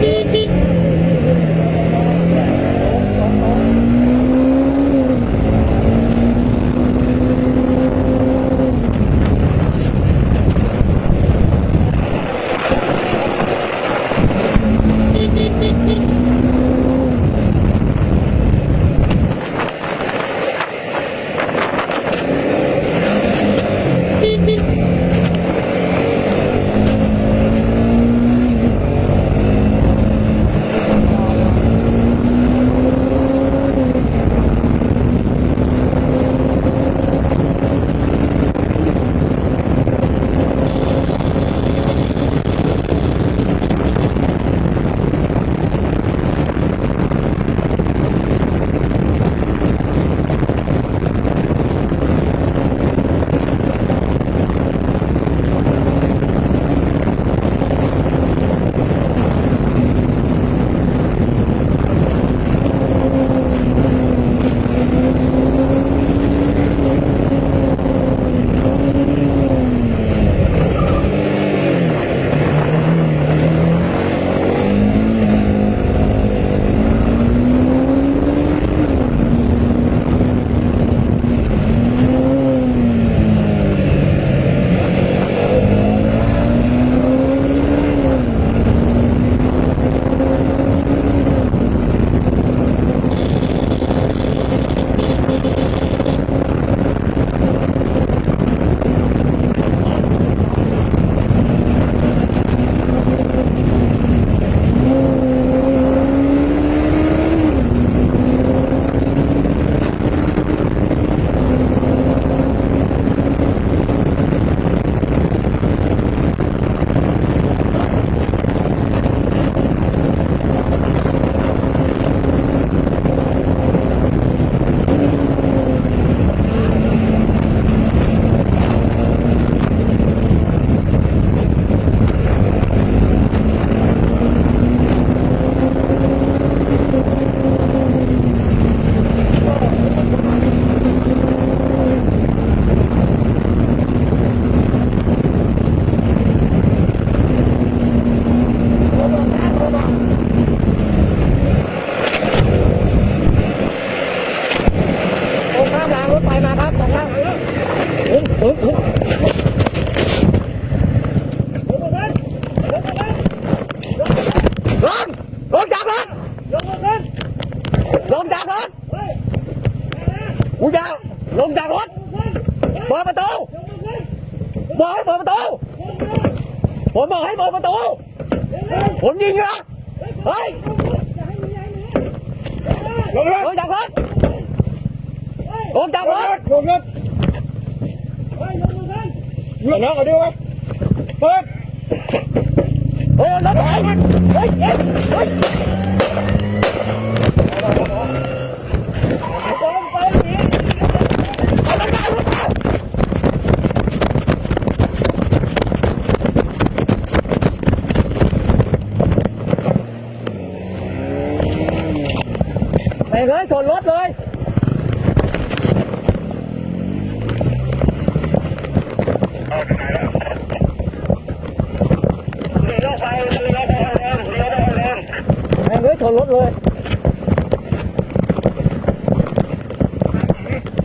Thank you. đạp lên lộn đạp lên quân dao lộn đạp lên mở mà tu mở mở mà tu mở mở hãy mở mà tu quân nhiên ra đấy lộn lên lộn đạp lên lộn đạp lên lộn lên lộn lên ở đâu anh lên Ôi, lên rồi. Ôi, em. Ôi. ไปเลยชนรถเลย แม่งเลย ชนรถเลย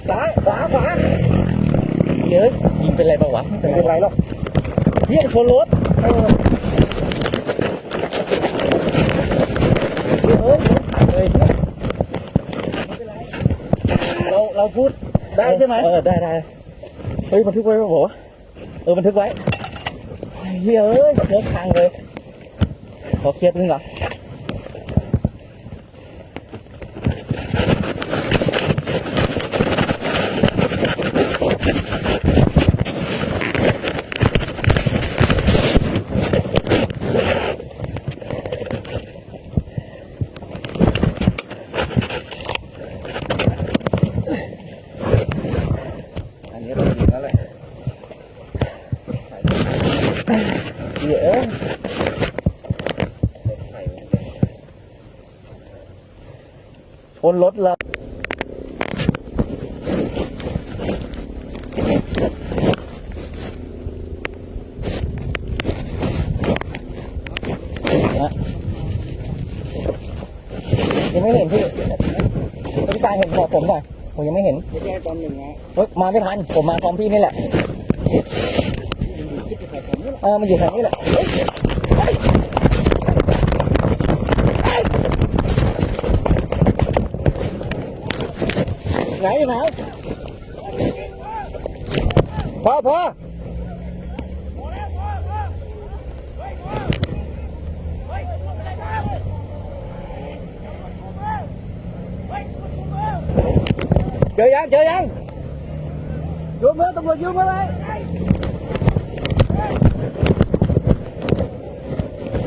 ซ้ายขวาขวาเดี๋ยวยิงเป็นไรบ้างวะไม่เป็นไรหรอกเฮียชนรถเออเฮ้ยเลยเราเราพูดได้ใช่ไหมเออได้ได้เฮ้ยบันทึกไว้ป่ะผมเออบันทึกไว้เฮ้ยเอ้ยเนื้อทางเลยขอเคลียร์ตรงนี้ก่อนอันนี้เรายิงแล้วแหละ เดี๋ยวชน รถเรายังไม่เห็นพี่พี่ตาเห็นบอกผมหน่อยผมยังไม่เห็นไม่ใช่ตอนหนึ่งนะเฮ้ยมาไม่ทัน ผมมาพร้อมพี่นี่แหละ เออมันอยู่แถวนี้แหละเฮ้ยเฮ้ยเฮ้ย ไหนไหนพอพอเจอยังเจอยังยืมมือตำรวจยืมมาเลย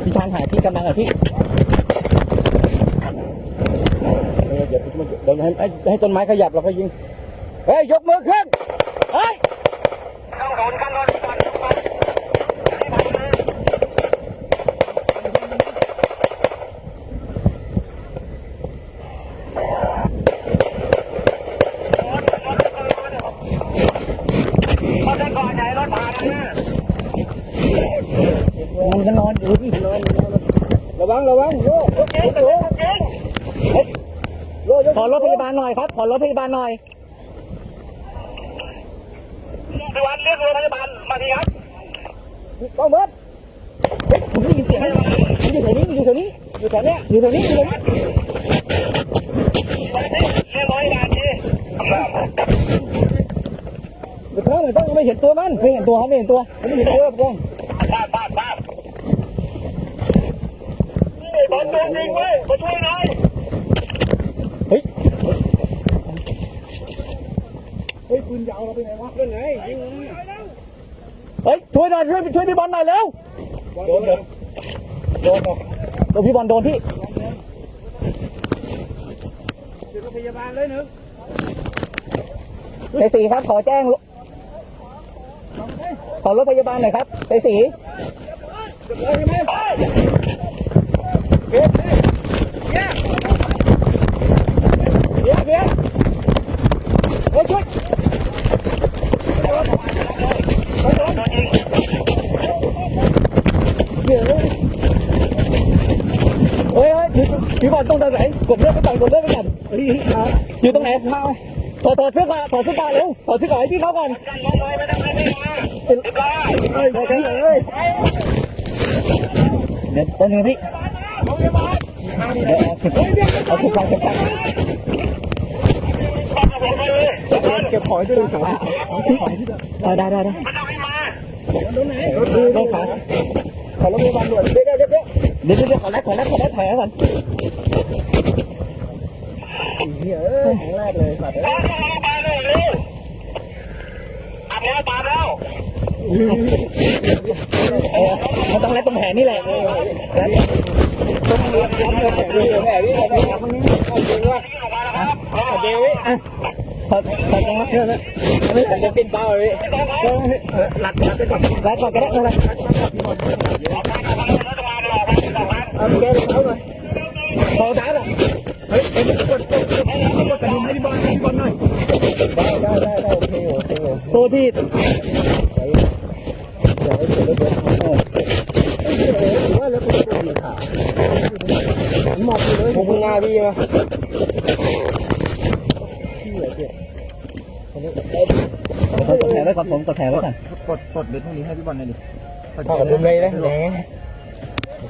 พี่ชานหาที่กำลังอะพี่เออเดี๋ยวเดี๋ยวให้ให้ให้ต้นไม้ขยับเราก็ยิง เฮ้ย ยกมือขึ้น เฮ้ยมันก็นอนอยู่ที่นอนระวังระวังโยโยโยโยโย ขอรถพยาบาลหน่อยครับ ขอรถพยาบาลหน่อยพี่วันเรียกรถพยาบาลมาทีครับต้องเบิดเฮ้ยผมได้ยินเสียงมันอยู่แถวนี้มันอยู่แถวนี้อยู่แถวเนี้ยอยู่แถวนี้อยู่แถวนี้เรียกรถพยาบาลทีเดี๋ยวเพิ่มหน่อยต้องยังไม่เห็นตัวมันไม่เห็นตัวครับไม่เห็นตัวไม่เห็นตัวกล้องป้าป้าป้านี่บอลโดนยิงเว้ยมาช่วยหน่อย เฮ้ย เฮ้ย ปืนยาวเราไปไหนวะเรื่องไงยิงเฮ้ยช่วยหน่อยช่วยช่วยพี่บอลหน่อยเร็วโดนเหรอโดนเหรอเดี๋ยวพี่บอลโดนพี่เดี๋ยวพยาบาลเลยหนึ่งเสสีครับขอแจ้งขอรถพยาบาลหน่อยครับเสสีเลยใช่ไหม เดี๋ยวเดี๋ยวเดี๋ยวเฮ้ยช่วยเดี๋ยวเฮ้ยเฮ้ยพี่พี่บอลต้องเดินไหนกดเลือดไปก่อนกดเลือดไปก่อน เฮ้ยขา อยู่ตรงไหนมาถอดถอดเสื้อก่อนถอดเสื้อก่อนเร็วถอดเสื้อก่อนให้พี่เขาก่อนกันลงเลยไม่ต้องไม่ต้องมาเป็นเรียบร้อยเฮ้ยเฮ้ยเฮ้ยเดี๋ยวต้นนึงพี่พยาบาลเดี๋ยวเอาเก็บเอาเก็บไปเก็บไปปัดกับไปเลยเก็บของด้วยนะเออได้ได้ได้มันเอาให้มาต้องขาขอรถพยาบาลด่วนเดี๋ยวเดี๋ยวเดี๋ยวเดี๋ยวเดี๋ยวขอแรกขอแรกขอแรกถอยก่อน เฮ้ยเอ้ยครั้งแรกเลยสัตว์เอ้ยเออมันต้องแรกตรงแผลนี่แหละแผลพี่แผลพี่แผลพี่มันนี่เอาจริงว่ะเอาจริงพี่ถอดถอดตรงนั้นเชื่อไหมไม่แต่จะปิดเป้าเลยหลักหลักไปก่อนแรกก่อนก็ได้ไม่เป็นไรเอาแกเลยเขาหน่อยพอได้หรอเฮ้ยเอ็มกด ได้ได้ได้ได้โอเคโอเคโอเคตัวที่เดี๋ยวให้เสร็จแล้วเดี๋ยวเออเออถือว่าแล้วคุณปวดมีขาหมอบอยู่เลยผมพึ่งงาพี่มากดแผลไว้ก่อนผมกดแผลไว้ก่อนกดกดเบ็ดพวกนี้ให้พี่บอลหน่อยดิขอดูเลยนะแหม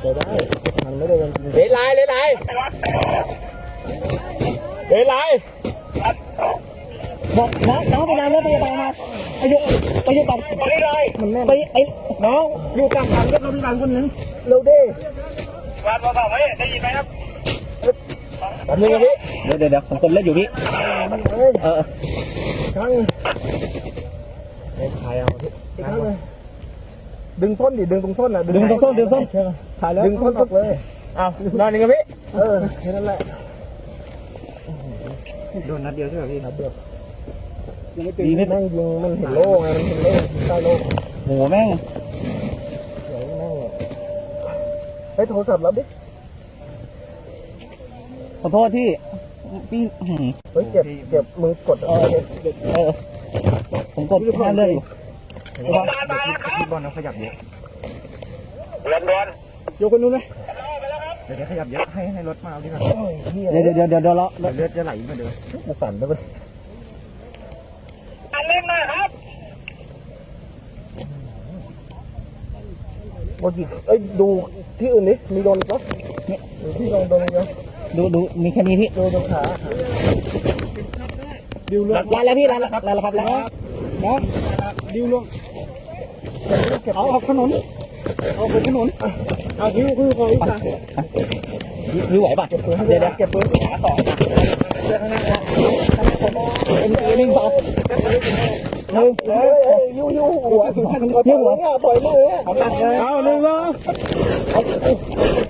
จะได้มันไม่ได้ยังเลยลายเลยลายเลยลาย บอกน้องน้องไปนำรถพยาบาลมาไปยุไปยุก่อนมันแน่ไปไอ้น้องอยู่กลางทางก็เราพี่บอลคนหนึ่งเร็วดิแป๊บนึงนะพี่เดี๋ยวเดี๋ยวเดี๋ยวผมกดเล่นอยู่พี่มันเอ้ยเออครั้งไม่ใครเอาอีกครั้งเลยดึงส้นดิดึงตรงส้นอะดึงตรงส้นดึงส้นถ่ายแล้วดึงส้นออกเลยเอาวนอนนึ่งนะพี่เออแค่นั้นแหละโดนนัดเดียวใช่ไหมพี่นัดเดียว ดีไม่แม่งยิงมันเห็นโล่ไงมันเห็นโล่ใต้โล่โหแม่งเดี๋ยวแม่งเฮ้ยโทรศัพท์รับดิขอโทษที่พี่หืมเฮ้ยเจ็บเจ็บมือกดเออเออผมกดห้ามเลือดอยู่พี่บอลเขาขยับเยอะยกคนนู้นไหมเดี๋ยวขยับเยอะให้ให้รถมาเอาดีกว่าเดี๋ยวเดี๋ยวเดี๋ยวเดี๋ยวรอเดี๋ยวเลือดจะไหลมาเดี๋ยวจะสั่นไปเลย เมื่อกี้เอ้ยดูที่อื่นดิมีโดนอีกปะดูที่โดนโดนเยอะดูดูมีแค่นี้พี่โดนตรงขาดิวลงร้านแล้วพี่ร้านแล้วครับร้านแล้วครับร้านแล้วนะดิวลงเอาเอาขนุนเอาขนุนเอาดิวคือคอยจ้ะรื้อไหวป่ะเก็บปืนเดี๋ยวเดี๋ยวเก็บปืนขาต่อเอ็นหนึ่งสองหนึ่งเฮ้ยเเฮ้ยยูยูหัวหัวหัวปล่อยมือเอาตัดเลยเอาหนึ่งนะเ